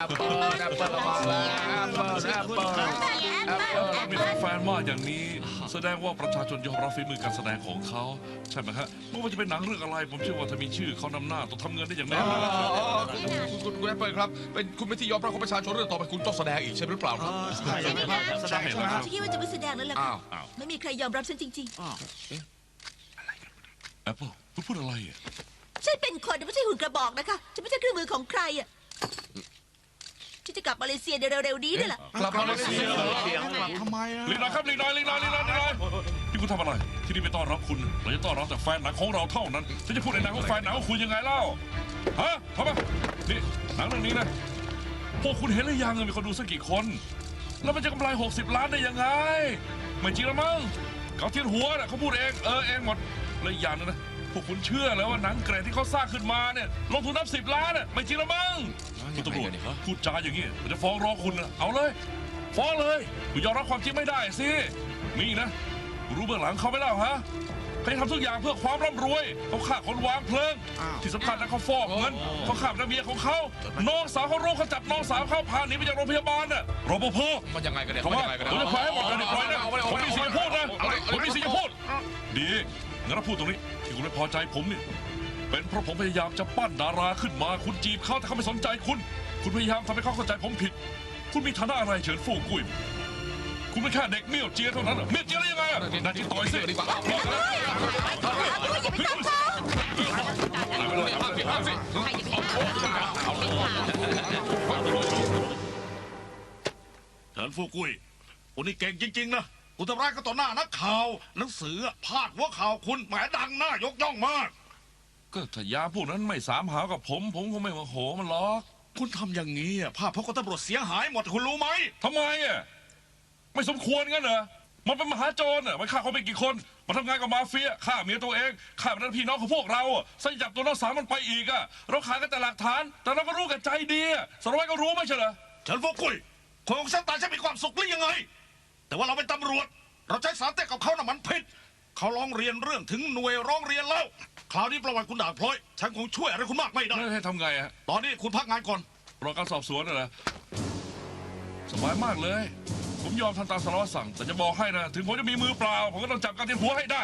แอปเปิลแอปเปิลมาแล้วแอปเปิลแอปเปิลแอปเปิลมีแฟนมากอย่างนี้ แสดงว่าประชาชนยอมรับฝีมือการแสดงของเขา ใช่ไหมฮะไม่ว่าจะเป็นหนังเรื่องอะไร ผมเชื่อว่าถ้ามีชื่อเขานำหน้าต้องทำเงินได้อย่างแน่นอนคุณคุณคุณแอปเปิลครับเป็นคุณเป็นที่ยอมรับของประชาชนเรื่องต่อไปคุณต้องแสดงอีกใช่หรือเปล่าครับใช่ครับแสดงใช่ไหมครับฉันคิดว่าจะไม่แสดงแล้วล่ะอ้าวอ้าวไม่มีใครยอมรับฉันจริงแอปเปิลคุณพูดอะไรอะๆฉันเป็นคนไม่ใช่หุ่นกระบอกนะคะฉันไม่ใช่เครื่องมือของใครอะฉันจะ กลับมาเลเซียในเร็วๆนี้นี่แหละกลับมาเลเซียเหรอเสียงทำไมอะลีนอยครับลีนอยลีนอยลีนอยลีนอยที่คุณทำอะไร ที่นี่ไม่ต้อนรับคุณเราจะต้อนรับแต่แฟนหนังของเราเท่านั้นฉันจะพูดในหนังของแฟนหนังของคุณยังไงเล่าฮะทำไมนี่หนังเรื่องนี้นะพวกคุณเห็นหรือยังมีคนดูสักกี่คน แล้วมันจะกำไร 60 ล้านได้ยังไง ไม่จริงละมั้งเกาเทียนหัวน่ะเขาพูดเองเออเองหมดเลยอย่างหนึงนะพวกคุณเชื่อแล้วว่าหนังเกรดที่เขาสร้างขึ้นมาเนี่ยลงทุนนับสิบล้านน่ะไม่จริงละมั้ง คุณตำรวจพูดจาอย่างนี้ผมจะฟ้องร้องคุณนะเอาเลย ฟ้องเลยคุณยอมรับความจริงไม่ได้สิมีอีกนะคุณรู้เบื้องหลังเขาไหม่เล่าฮะเขาจะทำทุกอย่างเพื่อความร่ำรวยเขาฆ่าคนวางเพลิง ที่สำคัญนะเขาฟอกเงินเขาฆ่าภรรยาของเขาน้องสาวเขารู้เขาจับน้องสาวเขาพาหนีไปจากโรงพยาบาลน่ะรปภมันยังไงกันเนี่ยผมมันว่ายังไงกันผมเนี่ยจะปล่อยให้หมดเลยปล่อยนะเอาไปเอาผมไปมีสิทธิ์จะพูดนะเอาไปผมมีสิทธิ์จะพูดดี งั้นเราพูดตรงนี้ที่คุณไม่พอใจผมนี่เป็นเพราะผมพยายามจะปั้นดาราขึ้นมาคุณจีบเขาแต่เขาไม่สนใจคุณ คุณพยายามทำให้เขาเข้าใจผมผิด คุณมีฐานะอะไรเฉินฟู่กุ้ยคุณเป็นแค่เด็กเมี่ยวเจียเท่านั้นน่ะเมี่ยวเจียได้ยังไงอะน่าจะต่อยสิดีกว่าบอกกันแล้วอาไปตามเขาเถินฟูกุยคุณนี่เก่งจริงๆนะ คุณทำร้ายกันต่อหน้านักข่าวหนังสือพาดหัวข่าวคุณแหมดังหน้ายกย่องมาก ก็ถ้ายาพวกนั้นไม่สามหาวกับผม ผมคงไม่โมโหมันหรอกคุณทำอย่างนี้อะภาพพจน์ของตำรวจเสียหายหมดคุณรู้ไหม ทำไมอะไม่สมควรงั้นเหรอมันเป็นมหาโจรอะมันฆ่าคนไปกี่คนมาทำงานกับมาเฟียฆ่าเมียตัวเองฆ่าบรรดาพี่น้องของพวกเราอะใส่จับตัวน้องสาวมันไปอีกอะเราขายกันแต่หลักฐาน แต่เราก็รู้กันใจดีอะสารวัตรก็รู้ไม่ใช่เหรอเฉินฟูกุยคนของฉันตายฉันมีความสุขหรือยังไง แต่ว่าเราเป็นตำรวจ เราใช้สารเต้กับเขาน่ะมันผิดเขาร้องเรียนเรื่องถึงหน่วยร้องเรียนแล้ว คราวนี้ประวัติคุณด่างพลอย ฉันคงช่วยอะไรคุณมากไม่ได้ให้ทำไงอะตอนนี้คุณพักงานก่อน รอการสอบสวนน่ะเหรอสบายมากเลย ผมยอมทำตามสารวัตรสั่ง แต่จะบอกให้นะ ถึงผมจะมีมือเปล่า ผมก็ต้องจับการที่หัวให้ได้